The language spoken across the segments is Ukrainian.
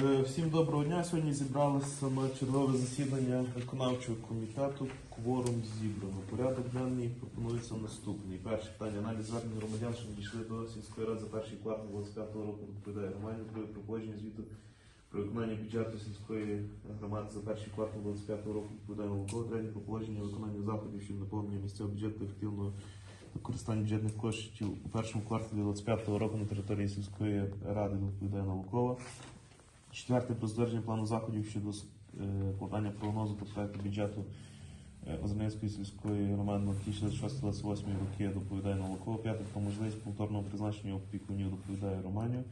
Е, Всім доброго дня. Сьогодні зібралося на чергове засідання виконавчого комітету. Кворум зібрано. Порядок денний пропонується наступний. Перше питання аналіз звернень громадян, що надійшли до сільської ради за перший квартал 25 року доповідає Романів. Друге проходження звіту про виконання бюджету сільської громади за перший квартал 25 року доповідає Волкова. Третє про положення виконання заходів щодо наповнення місцевого бюджету ефективного використання бюджетних коштів у першому кварталі 25 року на території сільської ради доповідає Наукова. Четверте про затвердження плану заходів щодо е, складання прогнозу по проекту бюджету е, сільської громади на 2026-2028 роки доповідає Новакова. П'яте про можливість повторного призначення опікунів доповідає Романів.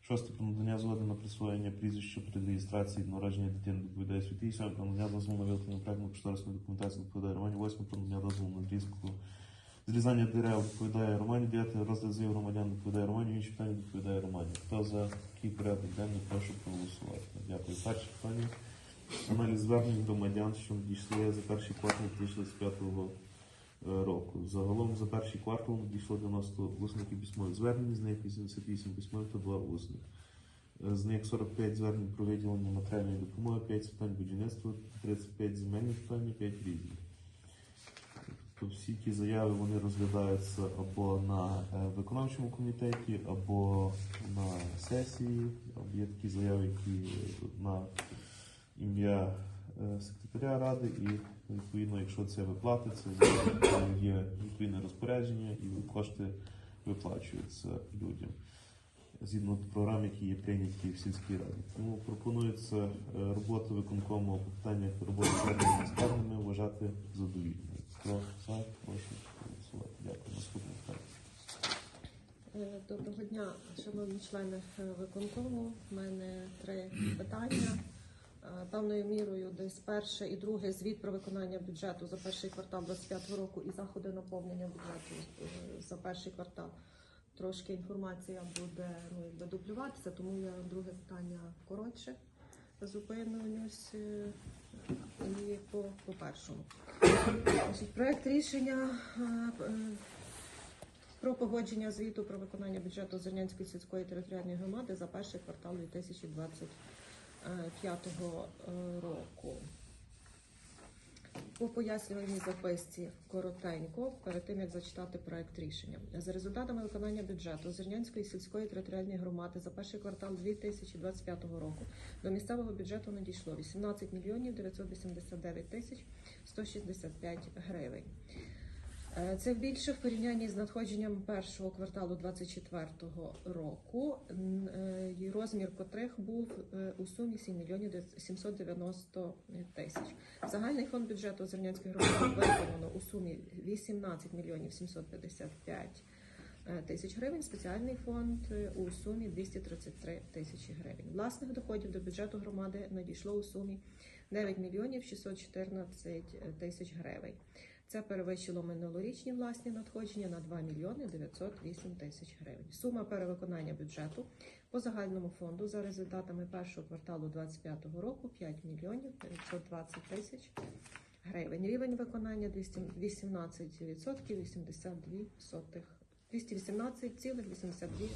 Шосте про надання згоди на присвоєння прізвища при реєстрації народження дитини доповідає Святий. Сьоме про надання дозволу на виготовлення проектну кошторисної документації доповідає Романів. Восьме про надання дозволу на зрізку зрізання дерев доповідає Романів. Дев'яте розгляд заяв громадян доповідає Романів. Інші питання доповідає Романів. Хто за такий порядок денний, прошу проголосувати. Дякую. Перше питання. Аналіз звернень громадян, що надійшли за перший квартал 2025 року. Загалом за перший квартал надійшло 90 усних і письмових звернень, з них 88 письмових та 2 усних. З них 45 звернень про виділення матеріальної допомоги, 5 питань будівництва, 35 земельних питань, 5 різних. Тобто всі ті заяви вони розглядаються або на е, виконавчому комітеті, або на сесії, є такі заяви, які на ім'я е, секретаря ради, і відповідно, якщо це виплатиться, то є відповідне розпорядження і кошти виплачуються людям згідно програм, які є прийняті в сільській раді. Тому пропонується е, роботу виконкому по питаннях роботи звернення скаргами вважати задовільною. Хто за, прошу голосувати. Дякую. Наступне питання. Е, Доброго дня, шановні члени е, виконкому. У мене три питання. Е, Певною мірою десь перше і друге звіт про виконання бюджету за перший квартал 25 року і заходи наповнення бюджету е, за перший квартал. Трошки інформація буде ну, якби дублюватися, тому я друге питання коротше зупинюсь і по, по першому. Проект рішення про погодження звіту про виконання бюджету Зернянської сільської територіальної громади за перший квартал 2025 е, року. По пояснювальній записці коротенько, перед тим як зачитати проект рішення. За результатами виконання бюджету Зернянської сільської територіальної громади за перший квартал 2025 року до місцевого бюджету надійшло 18 мільйонів 989 тисяч 165 гривень. Е, Це більше в порівнянні з надходженням першого кварталу 2024 року, е, розмір котрих був е, у сумі 7 мільйонів 790 тисяч. Загальний фонд бюджету Зернянської громади виконано у сумі 18 мільйонів 755 е, тисяч гривень. Спеціальний фонд у сумі 233 тисячі гривень. Власних доходів до бюджету громади надійшло у сумі 9 мільйонів 614 тисяч гривень. Це перевищило минулорічні власні надходження на 2 мільйони 908 тисяч гривень. Сума перевиконання бюджету по загальному фонду за результатами першого кварталу 2025 року 5 мільйонів 920 тисяч гривень. Рівень виконання 218% 82 сотих. 218,82.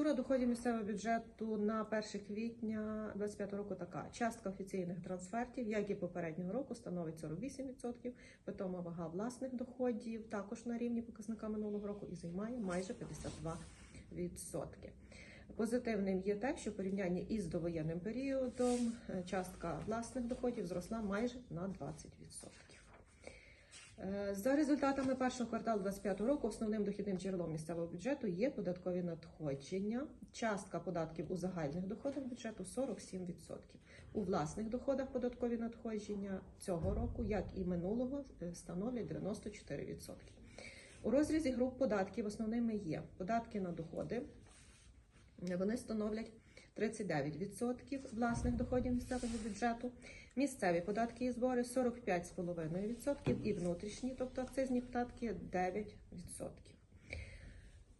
Структура доходів місцевого бюджету на 1 квітня 2025 року така. Частка офіційних трансфертів, як і попереднього року, становить 48%. Питома вага власних доходів також на рівні показника минулого року і займає майже 52%. Позитивним є те, що в порівнянні із довоєнним періодом е, частка власних доходів зросла майже на 20%. Е, За результатами першого кварталу 2025 року основним дохідним джерелом місцевого бюджету є податкові надходження. Частка податків у загальних доходах бюджету 47%. У власних доходах податкові надходження цього року, як і минулого, е, становлять 94%. У розрізі груп податків основними є податки на доходи. Вони становлять 39% власних доходів місцевого бюджету. Місцеві податки і збори 45,5% і внутрішні, тобто акцизні податки 9%.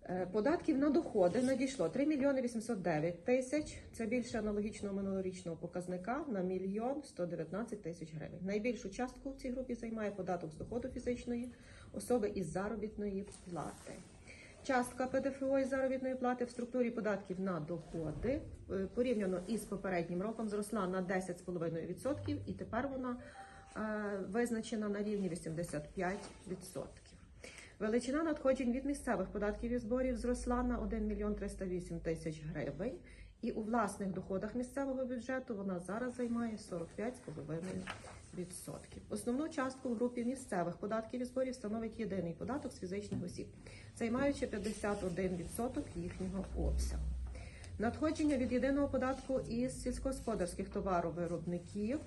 Е, Податків на доходи надійшло 3 мільйони 809 тисяч. Це більше аналогічного минулорічного показника на мільйон 119 тисяч гривень. Найбільшу частку в цій групі займає податок з доходу фізичної особи із заробітної плати. Частка ПДФО і заробітної плати в структурі податків на доходи е, порівняно із попереднім роком зросла на 10,5% і тепер вона е, визначена на рівні 85%. Величина надходжень від місцевих податків і зборів зросла на 1 мільйон 308 тисяч гривень. І у власних доходах місцевого бюджету вона зараз займає 45,5%. Основну частку в групі місцевих податків і зборів становить єдиний податок з фізичних осіб, займаючи 51% їхнього обсягу. Надходження від єдиного податку із сільськогосподарських товаровиробників.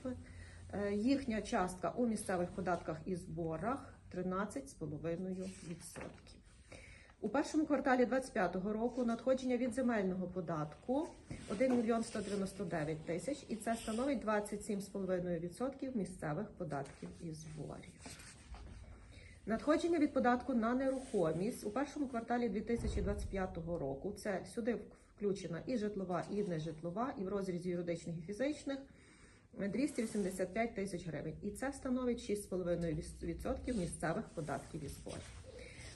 е, Їхня частка у місцевих податках і зборах 13,5%. У першому кварталі 2025 року надходження від земельного податку 1 мільйон 199 тисяч, і це становить 27,5% місцевих податків і зборів. Надходження від податку на нерухомість у першому кварталі 2025 року. Це сюди включена і житлова, і нежитлова, і в розрізі юридичних і фізичних 285 тисяч гривень. І це становить 6,5% місцевих податків і зборів.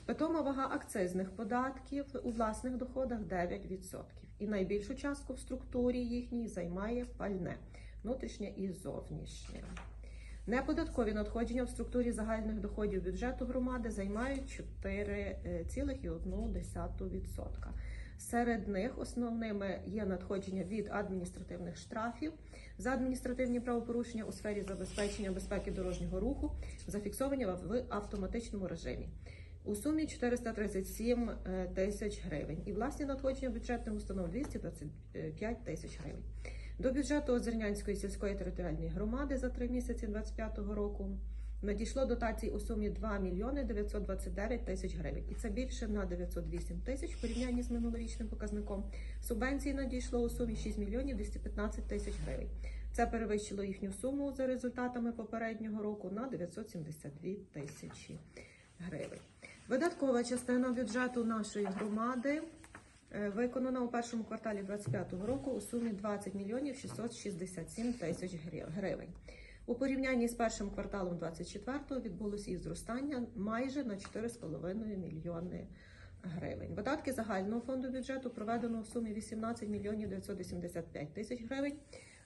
Питома вага акцизних податків у власних доходах 9%. І найбільшу частку в структурі їхній займає пальне, внутрішнє і зовнішнє. Неподаткові надходження в структурі загальних доходів бюджету громади займають е, 4,1%. Серед них основними є надходження від адміністративних штрафів за адміністративні правопорушення у сфері забезпечення безпеки дорожнього руху, зафіксовані в автоматичному режимі у сумі 437 е, тисяч гривень. І власні надходження бюджетних установ 225 тисяч гривень. До бюджету Озернянської сільської територіальної громади за три місяці 2025 року надійшло дотацій у сумі 2 мільйони 929 тисяч гривень. І це більше на 908 тисяч в порівнянні з минулорічним показником. Субвенції надійшло у сумі 6 мільйонів 215 тисяч гривень. Це перевищило їхню суму за результатами попереднього року на 972 тисячі гривень. Видаткова частина бюджету нашої громади е, виконана у першому кварталі 2025 року у сумі 20 мільйонів 667 тисяч гривень. У порівнянні з першим кварталом 24 відбулося і зростання майже на 4,5 мільйони гривень. Видатки загального фонду бюджету проведено в сумі 18 мільйонів 985 тисяч гривень,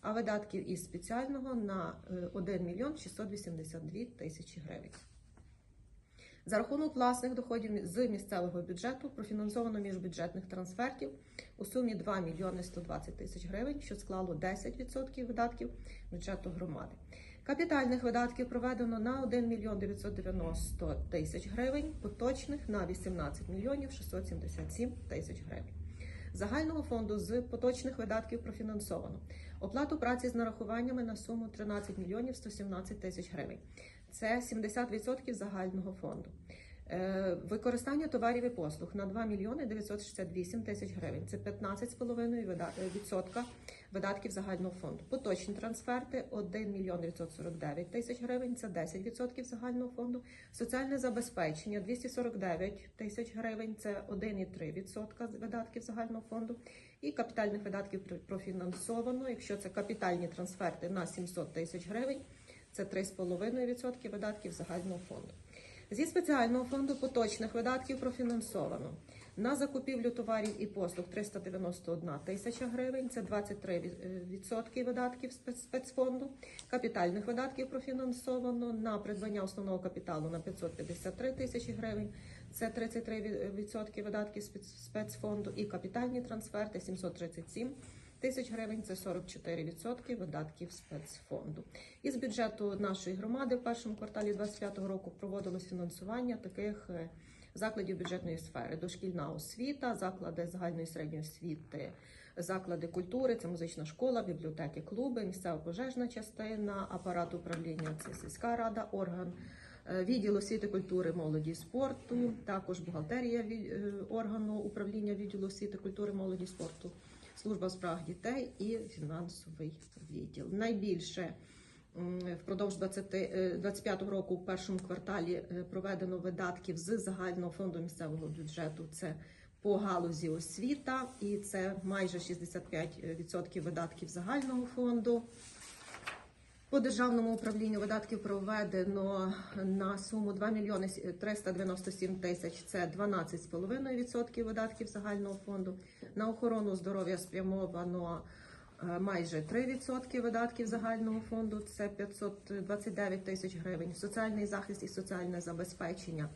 а видатків із спеціального на е, 1 мільйон 682 тисячі гривень. За рахунок власних доходів з місцевого бюджету профінансовано міжбюджетних трансфертів у сумі 2 мільйони 120 тисяч гривень, що склало 10% видатків бюджету громади. Капітальних видатків проведено на 1 мільйон 990 тисяч гривень, поточних на 18 мільйонів 677 тисяч гривень. Загального фонду з поточних видатків профінансовано оплату праці з нарахуваннями на суму 13 мільйонів 117 тисяч гривень. Це 70% загального фонду. Е, Використання товарів і послуг на 2 мільйони 968 тисяч гривень. Це 15,5% видатків загального фонду. Поточні трансферти 1 мільйон 949 тисяч гривень. Це 10% загального фонду. Соціальне забезпечення 249 тисяч гривень. Це 1,3% видатків загального фонду. І капітальних видатків профінансовано. Якщо це капітальні трансферти на 700 тисяч гривень. Це 3,5% видатків загального фонду. Зі спеціального фонду поточних видатків профінансовано на закупівлю товарів і послуг 391 тисяча гривень, це 23% видатків спец- спецфонду. Капітальних видатків профінансовано на придбання основного капіталу на 553 тисячі гривень, це 33% видатків спец- спецфонду і капітальні трансферти 737 тисяч гривень, це 44% видатків спецфонду. Із бюджету нашої громади в першому кварталі 2025 року проводилось фінансування таких е, закладів бюджетної сфери: дошкільна освіта, заклади загальної середньої освіти, заклади культури, це музична школа, бібліотеки, клуби, місцева пожежна частина, апарат управління, це сільська рада, орган. е, Відділ освіти, культури, молоді і спорту, також бухгалтерія е, органу управління відділу освіти, культури, молоді і спорту, служба у справах дітей і фінансовий відділ. Найбільше впродовж 20, е, 25 року в першому кварталі е, проведено видатків з загального фонду місцевого бюджету. Це по галузі освіта, і це майже 65% видатків загального фонду. По державному управлінню видатків проведено на суму 2 мільйони 397 тисяч. Це 12,5% видатків загального фонду. На охорону здоров'я спрямовано е, майже 3% видатків загального фонду. Це 529 тисяч гривень. Соціальний захист і соціальне забезпечення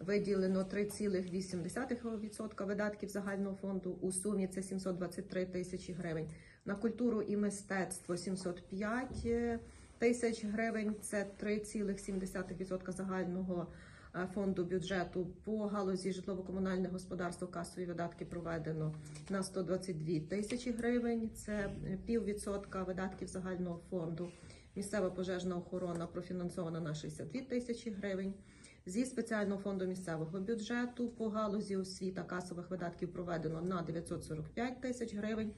виділено 3,8% видатків загального фонду. У сумі це 723 тисячі гривень. На культуру і мистецтво 705 е, тисяч гривень. Це 3,7% загального е, фонду бюджету. По галузі житлово-комунальне господарство касові видатки проведено на 122 тисячі гривень. Це е, піввідсотка видатків загального фонду. Місцева пожежна охорона профінансована на 62 тисячі гривень. Зі спеціального фонду місцевого бюджету по галузі освіта касових видатків проведено на 945 тисяч гривень.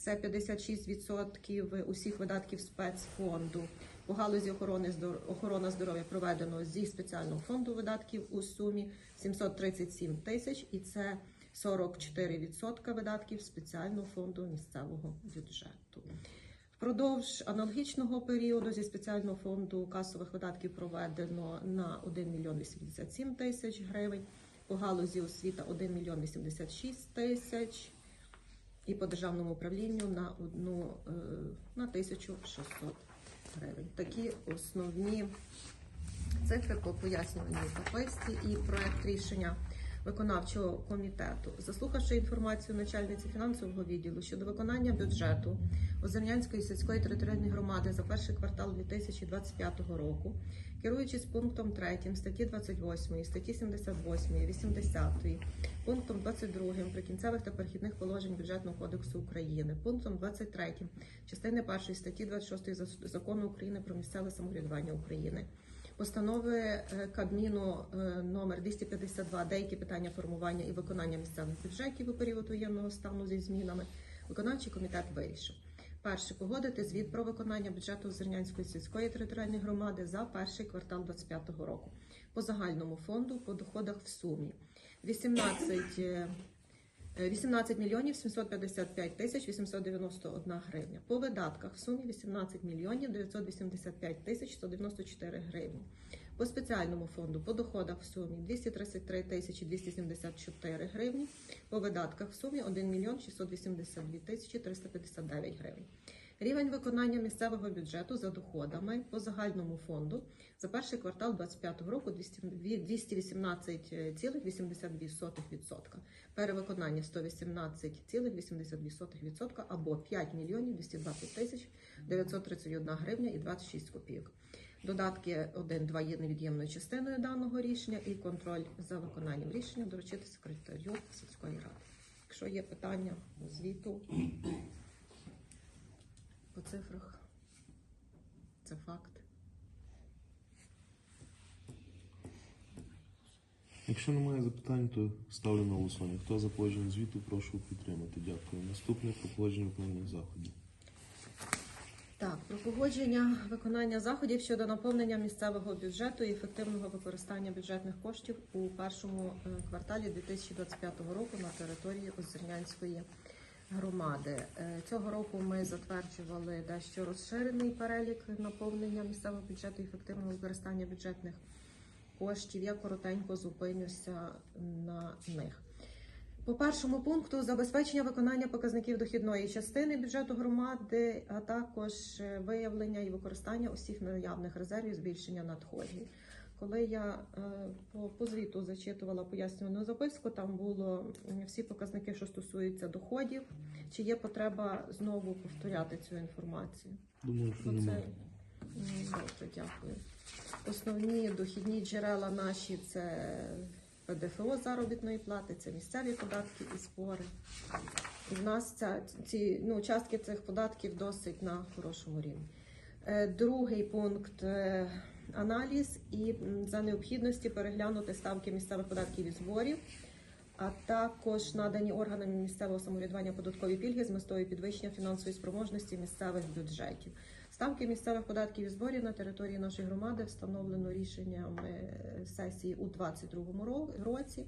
Це 56% усіх видатків спецфонду. По галузі охорони здоров'я проведено зі спеціального фонду видатків у сумі 737 тисяч, і це 44% видатків спеціального фонду місцевого бюджету. Впродовж аналогічного періоду зі спеціального фонду касових видатків проведено на 1 мільйон 87 тисяч гривень, по галузі освіта 1 мільйон 86 тисяч і по державному управлінню на одну е, на 1600 гривень. Такі основні цифри по пояснювальній таблиці і проект рішення виконавчого комітету. Заслухавши інформацію начальниці фінансового відділу щодо виконання бюджету Озернянської сільської територіальної громади за перший квартал 2025 року, керуючись пунктом 3 статті 28, статті 78, 80, пунктом 22 прикінцевих та перехідних положень бюджетного кодексу України, пунктом 23 частини 1 статті 26 закону України про місцеве самоврядування України. Постанови е, Кабміну е, номер 252 деякі питання формування і виконання місцевих бюджетів у період воєнного стану зі змінами. Виконавчий комітет вирішив. Перше погодити звіт про виконання бюджету Зернянської сільської територіальної громади за перший квартал 2025 року. По загальному фонду по доходах в сумі 18 е, е, 18 мільйонів 755 тисяч 891 гривня. По видатках в сумі 18 мільйонів 985 тисяч 194 гривні. По спеціальному фонду по доходах в сумі 233 тисячі 274 гривні. По видатках в сумі 1 мільйон 682 тисячі 359 гривень. Рівень виконання місцевого бюджету за доходами по загальному фонду за перший квартал 2025 року 218,82%. Перевиконання 118,82% або 5 мільйонів 220 тисяч 931 гривня і 26 копійок. Додатки 1-2 є невід'ємною частиною даного рішення і контроль за виконанням рішення доручити секретарю сільської ради. Якщо є питання звіту по цифрах, це факт. Якщо немає запитань, то ставлю на голосування. Хто за погодження звіту, прошу підтримати. Дякую. Наступне про погодження виконання заходів. Так, про погодження виконання заходів щодо наповнення місцевого бюджету і ефективного використання бюджетних коштів у першому е, кварталі 2025 року на території Озернянської громади. Е, Цього року ми затверджували дещо розширений перелік наповнення місцевого бюджету і ефективного використання бюджетних коштів. Я коротенько зупинюся на них. По першому пункту забезпечення виконання показників дохідної частини бюджету громади, а також е, виявлення і використання усіх наявних резервів збільшення надходжень. Коли я е, по, звіту зачитувала пояснювальну записку, там було всі показники, що стосуються доходів. Чи є потреба знову повторяти цю інформацію? Думаю, що немає. добре, дякую. Основні дохідні джерела наші це ПДФО заробітної плати, це місцеві податки і збори. І в нас ця, ці ну, частки цих податків досить на хорошому рівні. Е, Другий пункт е, аналіз і за необхідності переглянути ставки місцевих податків і зборів, а також надані органами місцевого самоврядування податкові пільги з метою підвищення фінансової спроможності місцевих бюджетів. Ставки місцевих податків і зборів на території нашої громади встановлено рішеннями е, сесії у 2022 році.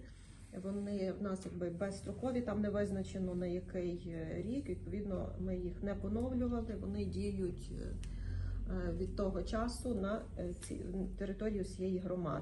Вони в нас якби безстрокові, там не визначено на який е, рік. Відповідно, ми їх не поновлювали. Вони діють е, від того часу на території всієї громади.